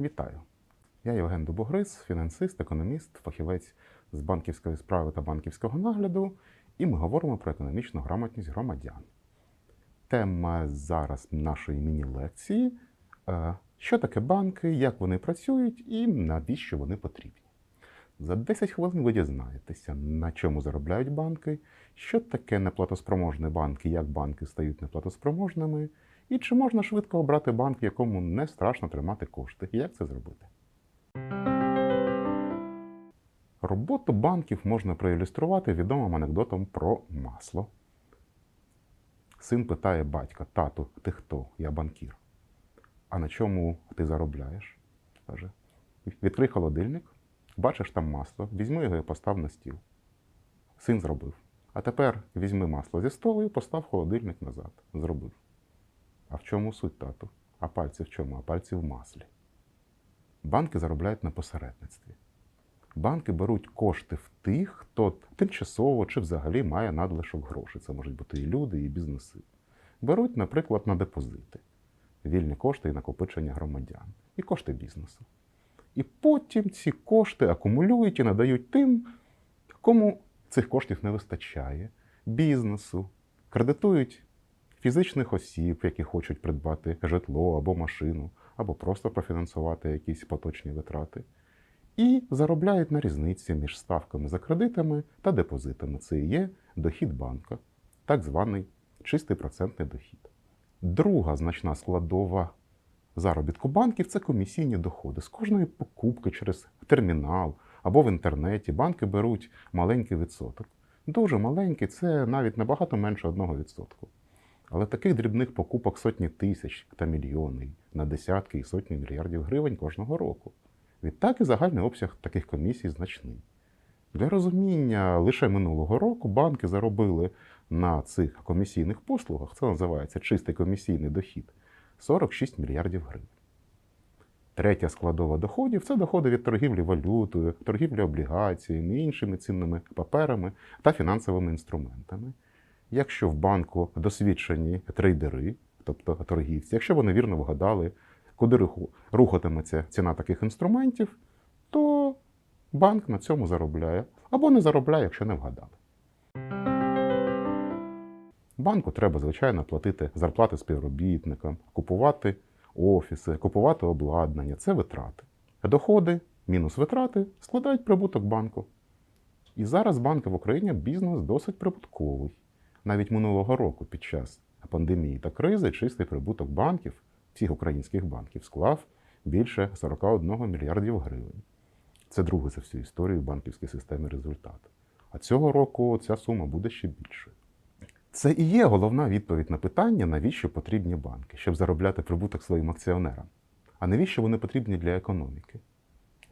Вітаю! Я Євген Дубогриз, фінансист, економіст, фахівець з банківської справи та банківського нагляду, і ми говоримо про економічну грамотність громадян. Тема зараз нашої міні-лекції е, що таке банки, як вони працюють і навіщо вони потрібні. За 10 хвилин ви дізнаєтеся, на чому заробляють банки, що таке неплатоспроможні банки, як банки стають неплатоспроможними, і чи можна швидко обрати банк, якому не страшно тримати кошти, як це зробити. Роботу банків можна проілюструвати відомим анекдотом про масло. Син питає батька: тату, ти хто? Я банкір. А на чому ти заробляєш? каже. Відкрий холодильник, бачиш там масло, візьми його і постав на стіл. Син зробив. А тепер візьми масло зі столу і постав холодильник назад. Зробив. А в чому суть тату? А пальці в чому? А пальці в маслі. Банки заробляють на посередництві. Банки беруть кошти в тих, хто тимчасово чи взагалі має надлишок грошей. Це можуть бути і люди, і бізнеси. Беруть, наприклад, на депозити, вільні кошти і накопичення громадян, і кошти бізнесу. І потім ці кошти акумулюють і надають тим, кому цих коштів не вистачає, бізнесу, кредитують фізичних осіб, які хочуть придбати житло або машину, або просто профінансувати якісь поточні витрати, і заробляють на різниці між ставками за кредитами та депозитами. Це і є дохід банка, так званий чистий процентний дохід. Друга значна складова заробітку банків це комісійні доходи. З кожної покупки через термінал або в інтернеті банки беруть маленький відсоток. Дуже маленький, це навіть набагато менше 1%. Але таких дрібних покупок сотні тисяч та мільйони на десятки і сотні мільярдів гривень кожного року. Відтак і загальний обсяг таких комісій значний. Для розуміння, лише минулого року банки заробили на цих комісійних послугах, це називається чистий комісійний дохід, 46 мільярдів гривень. Третя складова доходів це доходи від торгівлі валютою, торгівлі облігаціями, іншими цінними паперами та фінансовими інструментами. Якщо в банку досвідчені трейдери, тобто торгівці, якщо вони вірно вгадали, куди рухатиметься ціна таких інструментів, то банк на цьому заробляє або не заробляє, якщо не вгадали. Банку треба, звичайно, платити зарплати співробітникам, купувати офіси, купувати обладнання це витрати. Доходи мінус витрати складають прибуток банку. І зараз банки в Україні бізнес досить прибутковий. Навіть минулого року під час пандемії та кризи чистий прибуток банків, всіх українських банків, склав більше 41 мільярдів гривень. Це другий за всю історію банківської системи результат. А цього року ця сума буде ще більшою. Це і є головна відповідь на питання, навіщо потрібні банки, щоб заробляти прибуток своїм акціонерам. А навіщо вони потрібні для економіки?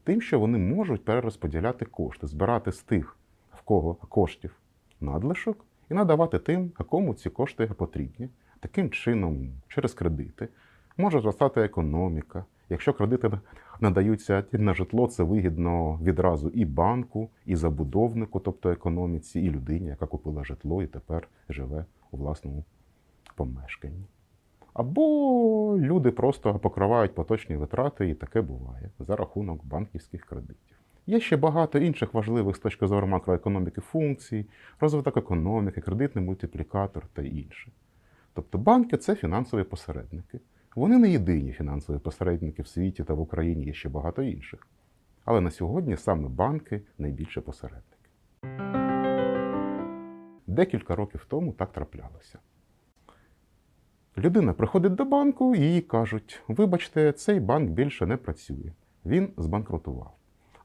Тим, що вони можуть перерозподіляти кошти, збирати з тих, в кого коштів надлишок, і надавати тим, кому ці кошти потрібні. Таким чином, через кредити, може зростати економіка. Якщо кредити надаються на житло, це вигідно відразу і банку, і забудовнику, тобто економіці, і людині, яка купила житло і тепер живе у власному помешканні. Або люди просто покривають поточні витрати, і таке буває за рахунок банківських кредитів. Є ще багато інших важливих з точки зору макроекономіки функцій, розвиток економіки, кредитний мультиплікатор та інше. Тобто банки це фінансові посередники. Вони не єдині фінансові посередники в світі та в Україні є ще багато інших. Але на сьогодні саме банки найбільше посередники. Декілька років тому так траплялося. Людина приходить до банку і їй кажуть: вибачте, цей банк більше не працює. Він збанкрутував.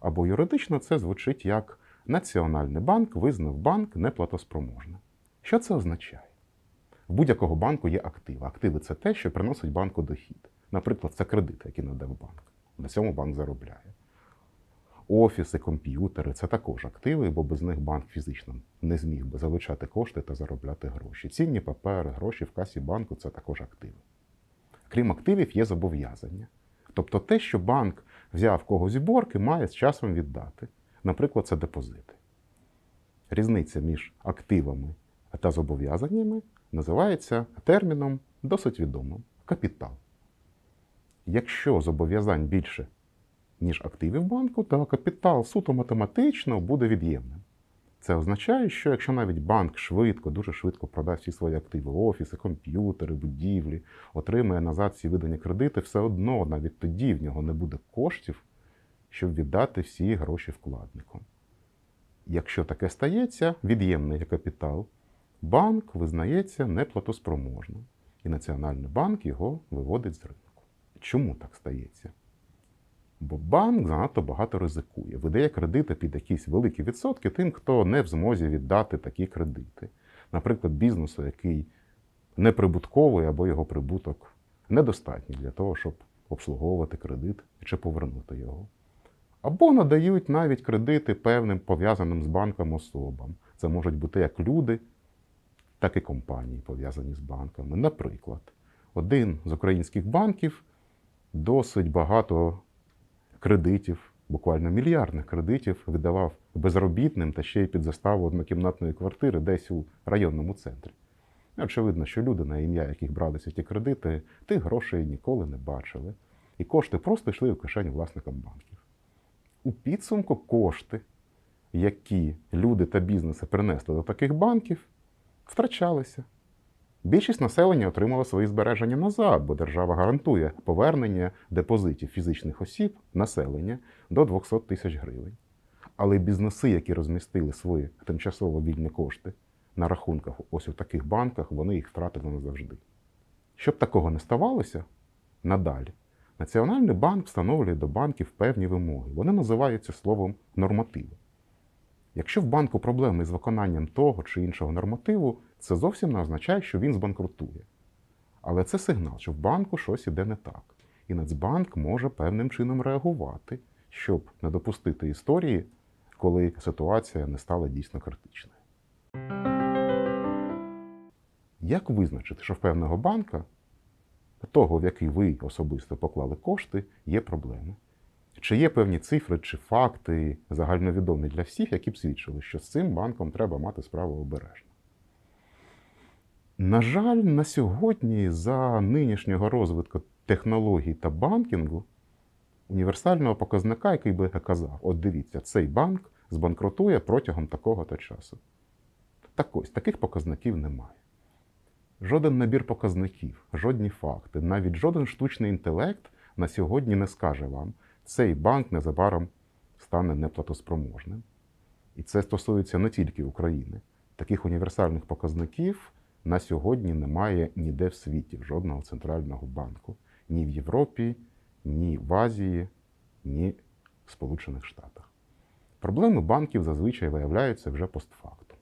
Або юридично це звучить як Національний банк визнав банк неплатоспроможним. Що це означає? В будь-якого банку є активи. Активи це те, що приносить банку дохід. Наприклад, це кредити, які надав банк. На цьому банк заробляє. Офіси, комп'ютери це також активи, бо без них банк фізично не зміг би залучати кошти та заробляти гроші. Цінні папери, гроші в касі банку це також активи. Крім активів, є зобов'язання. Тобто те, що банк взяв когось борг борки, має з часом віддати. Наприклад, це депозити. Різниця між активами та зобов'язаннями називається терміном досить відомим капітал. Якщо зобов'язань більше, ніж активів банку, то капітал суто математично буде від'ємним. Це означає, що якщо навіть банк швидко, дуже швидко продасть всі свої активи, офіси, комп'ютери, будівлі, отримає назад всі видані кредити, все одно навіть тоді в нього не буде коштів, щоб віддати всі гроші вкладнику. Якщо таке стається, від'ємний капітал, банк визнається неплатоспроможним, і Національний банк його виводить з ринку. Чому так стається? Бо банк занадто багато ризикує, видає кредити під якісь великі відсотки тим, хто не в змозі віддати такі кредити. Наприклад, бізнесу, який неприбутковий або його прибуток недостатній для того, щоб обслуговувати кредит чи повернути його. Або надають навіть кредити певним пов'язаним з банком особам. Це можуть бути як люди, так і компанії, пов'язані з банками. Наприклад, один з українських банків досить багато кредитів, буквально мільярдних кредитів, видавав безробітним та ще й під заставу однокімнатної квартири десь у районному центрі. Очевидно, що люди, на ім'я яких бралися ті кредити, тих грошей ніколи не бачили, і кошти просто йшли у кишеню власникам банків. У підсумку кошти, які люди та бізнеси принесли до таких банків, втрачалися. Більшість населення отримала свої збереження назад, бо держава гарантує повернення депозитів фізичних осіб населення до 200 тисяч гривень. Але бізнеси, які розмістили свої тимчасово вільні кошти на рахунках ось у таких банках, вони їх втратили назавжди. Щоб такого не ставалося надалі, Національний банк встановлює до банків певні вимоги. Вони називаються словом нормативи. Якщо в банку проблеми з виконанням того чи іншого нормативу, це зовсім не означає, що він збанкрутує. Але це сигнал, що в банку щось іде не так. І Нацбанк може певним чином реагувати, щоб не допустити історії, коли ситуація не стала дійсно критичною. Як визначити, що в певного банка, того, в який ви особисто поклали кошти, є проблеми? Чи є певні цифри чи факти загальновідомі для всіх, які б свідчили, що з цим банком треба мати справу обережно? На жаль, на сьогодні, за нинішнього розвитку технологій та банкінгу, універсального показника, який би казав, от дивіться, цей банк збанкрутує протягом такого-то часу. Так ось, таких показників немає. Жоден набір показників, жодні факти, навіть жоден штучний інтелект на сьогодні не скаже вам, цей банк незабаром стане неплатоспроможним. І це стосується не тільки України. Таких універсальних показників на сьогодні немає ніде в світі, жодного центрального банку. Ні в Європі, ні в Азії, ні в Сполучених Штатах. Проблеми банків зазвичай виявляються вже постфактум.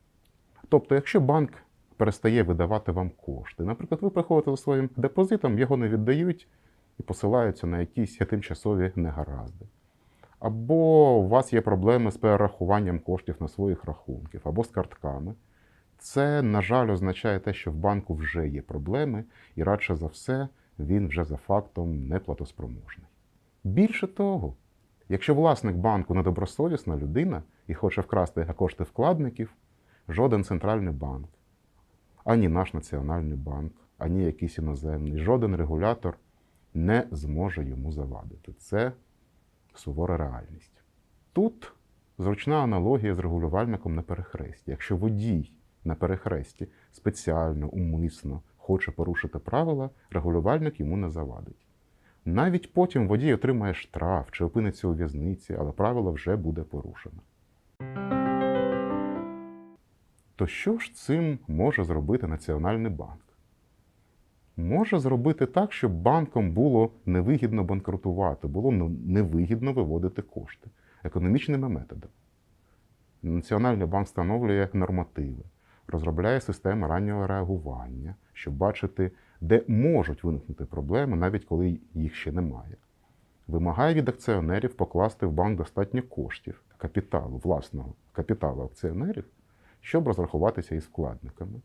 Тобто, якщо банк перестає видавати вам кошти, наприклад, ви приходите за своїм депозитом, його не віддають і посилаються на якісь тимчасові негаразди. Або у вас є проблеми з перерахуванням коштів на своїх рахунків, або з картками. Це, на жаль, означає те, що в банку вже є проблеми, і радше за все, він вже за фактом неплатоспроможний. Більше того, якщо власник банку недобросовісна людина і хоче вкрасти кошти вкладників, жоден центральний банк, ані наш національний банк, ані якийсь іноземний, жоден регулятор не зможе йому завадити. Це сувора реальність. Тут зручна аналогія з регулювальником на перехресті. Якщо водій на перехресті спеціально, умисно хоче порушити правила, регулювальник йому не завадить. Навіть потім водій отримає штраф чи опиниться у в'язниці, але правило вже буде порушено. То що ж цим може зробити Національний банк? Може зробити так, щоб банкам було невигідно банкрутувати, було невигідно виводити кошти економічними методами. Національний банк встановлює нормативи, розробляє системи раннього реагування, щоб бачити, де можуть виникнути проблеми, навіть коли їх ще немає. Вимагає від акціонерів покласти в банк достатньо коштів, капіталу, власного капіталу акціонерів, щоб розрахуватися із вкладниками.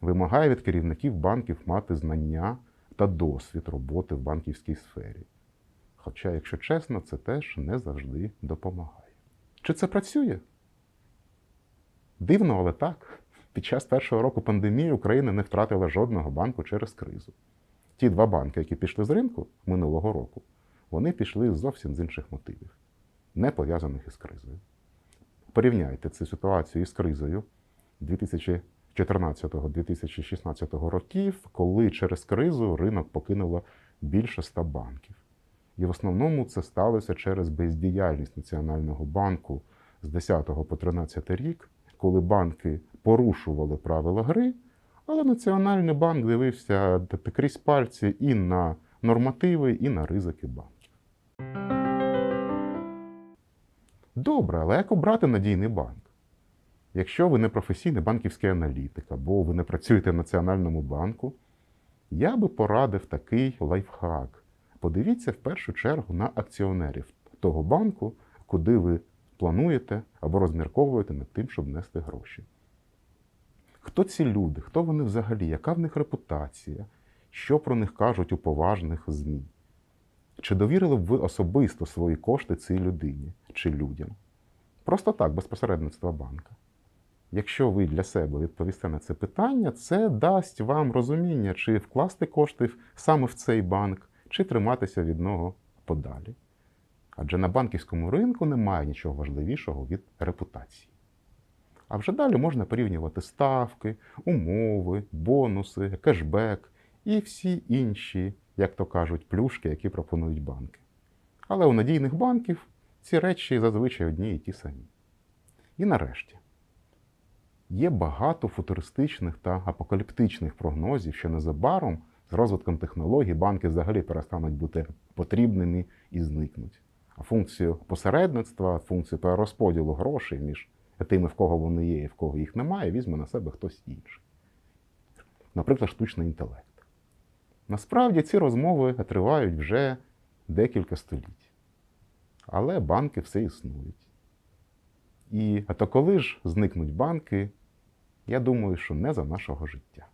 Вимагає від керівників банків мати знання та досвід роботи в банківській сфері. Хоча, якщо чесно, це теж не завжди допомагає. Чи це працює? Дивно, але так. Під час першого року пандемії Україна не втратила жодного банку через кризу. ті два банки, які пішли з ринку минулого року, вони пішли зовсім з інших мотивів, не пов'язаних із кризою. Порівняйте цю ситуацію із кризою 2014-2016 років, коли через кризу ринок покинуло більше 100 банків. І в основному це сталося через бездіяльність Національного банку з 10 по 13 рік, коли банки порушували правила гри, але Національний банк дивився крізь пальці і на нормативи, і на ризики банків. Добре, але як обрати надійний банк? Якщо ви не професійний банківський аналітик або ви не працюєте в Національному банку, я би порадив такий лайфхак. Подивіться в першу чергу на акціонерів того банку, куди ви плануєте або розмірковуєте над тим, щоб нести гроші. Хто ці люди? Хто вони взагалі? Яка в них репутація? Що про них кажуть у поважних ЗМІ? Чи довірили б ви особисто свої кошти цій людині чи людям? Просто так, без посередництва банка. Якщо ви для себе відповісте на це питання, це дасть вам розуміння, чи вкласти кошти саме в цей банк, чи триматися від нього подалі. Адже на банківському ринку немає нічого важливішого від репутації. А вже далі можна порівнювати ставки, умови, бонуси, кешбек і всі інші, як то кажуть, плюшки, які пропонують банки. Але у надійних банків ці речі зазвичай одні і ті самі. І нарешті, є багато футуристичних та апокаліптичних прогнозів, що незабаром з розвитком технологій банки взагалі перестануть бути потрібними і зникнуть. А функцію посередництва, функцію перерозподілу грошей між тими, в кого вони є і в кого їх немає, візьме на себе хтось інший. Наприклад, штучний інтелект. Насправді ці розмови тривають вже декілька століть. Але банки все існують. І а то коли ж зникнуть банки, я думаю, що не за нашого життя.